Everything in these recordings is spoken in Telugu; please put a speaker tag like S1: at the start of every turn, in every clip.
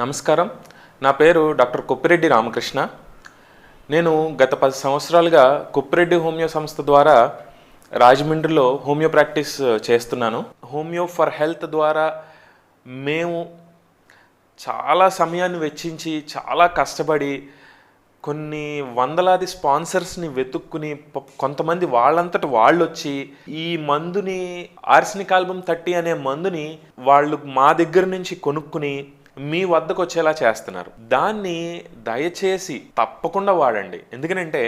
S1: నమస్కారం. నా పేరు డాక్టర్ కుప్పిరెడ్డి రామకృష్ణ. నేను గత పది సంవత్సరాలుగా కుప్పిరెడ్డి హోమియో సంస్థ ద్వారా రాజమండ్రిలో హోమియో ప్రాక్టీస్ చేస్తున్నాను. హోమియో ఫర్ హెల్త్ ద్వారా మేము చాలా సమయాన్ని వెచ్చించి చాలా కష్టపడి కొన్ని వందలాది స్పాన్సర్స్ని వెతుక్కుని కొంతమంది వాళ్ళంతట వాళ్ళు వచ్చి ఈ మందుని ఆర్సనిక్ ఆల్బమ్ థర్టీ అనే మందుని వాళ్ళు మా దగ్గర నుంచి కొనుక్కుని మీ వద్దకు వచ్చేలా చేస్తున్నారు. దాన్ని దయచేసి తప్పకుండా వాడండి. ఎందుకనంటే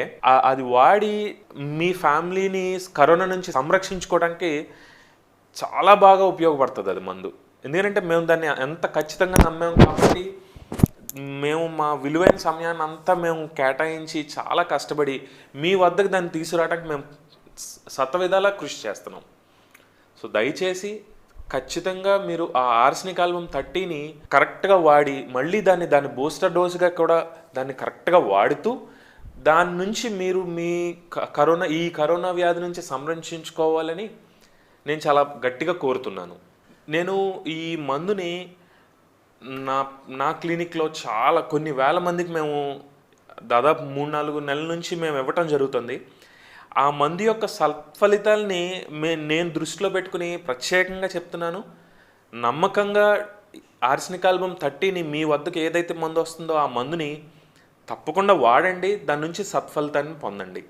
S1: అది వాడి మీ ఫ్యామిలీని కరోనా నుంచి సంరక్షించుకోవడానికి చాలా బాగా ఉపయోగపడుతుంది అది మందు. ఎందుకంటే మేము దాన్ని ఎంత ఖచ్చితంగా నమ్మాం కాబట్టి మేము మా విలువైన సమయాన్ని అంతా మేము కేటాయించి చాలా కష్టపడి మీ వద్దకు దాన్ని తీసుకురావడానికి మేము సత విధాలా కృషి చేస్తున్నాం. సో దయచేసి ఖచ్చితంగా మీరు ఆ ఆర్సనిక్ ఆల్బమ్ థర్టీని కరెక్ట్గా వాడి మళ్ళీ దాన్ని దాన్ని బూస్టర్ డోస్గా కూడా దాన్ని కరెక్ట్గా వాడుతూ దాని నుంచి మీరు మీ క- కరోనా ఈ కరోనా వ్యాధి నుంచి సంరక్షించుకోవాలని నేను చాలా గట్టిగా కోరుతున్నాను. నేను ఈ మందుని నా నా క్లినిక్లో చాలా కొన్ని వేల మందికి మేము దాదాపు మూడు నాలుగు నెలల నుంచి మేము ఇవ్వటం జరుగుతుంది. ఆ మందు యొక్క సత్ఫలితాల్ని మే నేను దృష్టిలో పెట్టుకుని ప్రత్యేకంగా చెప్తున్నాను. నమ్మకంగా ఆర్సనిక్ ఆల్బమ్ థర్టీని మీ వద్దకు ఏదైతే మందు వస్తుందో ఆ మందుని తప్పకుండా వాడండి దాని నుంచి సత్ఫలితాన్ని పొందండి.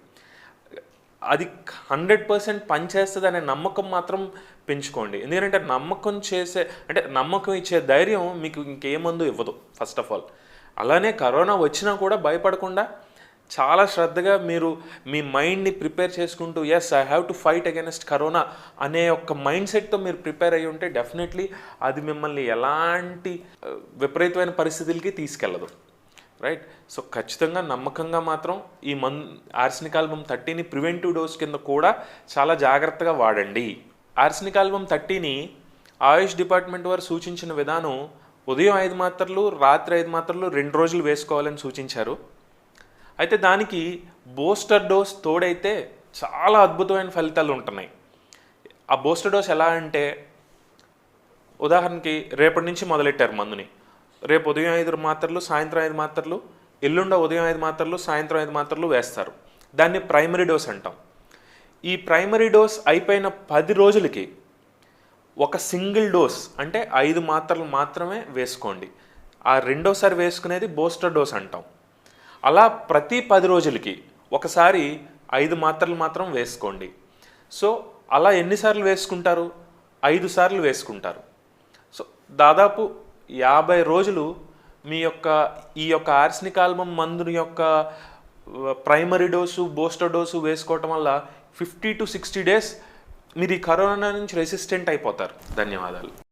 S1: అది హండ్రెడ్ పర్సెంట్ పనిచేస్తుంది అనే నమ్మకం మాత్రం పెంచుకోండి. ఎందుకంటే నమ్మకం చేసే అంటే నమ్మకం ఇచ్చే ధైర్యం మీకు ఇంకే మందు ఇవ్వదు ఫస్ట్ ఆఫ్ ఆల్. అలానే కరోనా వచ్చినా కూడా భయపడకుండా చాలా శ్రద్ధగా మీరు మీ మైండ్ని ప్రిపేర్ చేసుకుంటూ as I have to fight against corona అనే ఒక మైండ్ సెట్తో మీరు ప్రిపేర్ అయ్యి ఉంటే డెఫినెట్లీ అది మిమ్మల్ని ఎలాంటి విపరీతమైన పరిస్థితులకి తీసుకెళ్ళదు రైట్ సో ఖచ్చితంగా నమ్మకంగా మాత్రం ఈ మన్ ఆర్సినిక్ ఆల్బమ్ థర్టీని ప్రివెంటివ్ డోస్ కింద కూడా చాలా జాగ్రత్తగా వాడండి. ఆర్సినిక్ ఆల్బమ్ థర్టీని ఆయుష్ డిపార్ట్మెంట్ వారు సూచించిన విధానం ఉదయం ఐదు మాత్రలు రాత్రి ఐదు మాత్రలు రెండు రోజులు వేసుకోవాలని సూచించారు. అయితే దానికి బూస్టర్ డోస్ తోడైతే చాలా అద్భుతమైన ఫలితాలు ఉంటున్నాయి. ఆ బూస్టర్ డోస్ ఎలా అంటే ఉదాహరణకి రేపటి నుంచి మొదలెట్టారు మందుని. రేపు ఉదయం ఐదు మాత్రలు సాయంత్రం ఐదు మాత్రలు ఎల్లుండ ఉదయం ఐదు మాత్రలు సాయంత్రం ఐదు మాత్రలు వేస్తారు. దాన్ని ప్రైమరీ డోస్ అంటాం. ఈ ప్రైమరీ డోస్ అయిపోయిన పది రోజులకి ఒక సింగిల్ డోస్ అంటే ఐదు మాత్రలు మాత్రమే వేసుకోండి. ఆ రెండోసారి వేసుకునేది బూస్టర్ డోస్ అంటాం. అలా ప్రతి పది రోజులకి ఒకసారి ఐదు మాత్రలు మాత్రం వేసుకోండి. సో అలా ఎన్నిసార్లు వేసుకుంటారు? ఐదు సార్లు వేసుకుంటారు. సో దాదాపు యాభై రోజులు మీ యొక్క ఈ యొక్క ఆర్సనిక్ ఆల్బమ్ మందుని యొక్క ప్రైమరీ డోసు బూస్టర్ డోసు వేసుకోవటం వల్ల ఫిఫ్టీ టు సిక్స్టీ డేస్ మీరు ఈ కరోనా నుంచి రెసిస్టెంట్ అయిపోతారు. ధన్యవాదాలు.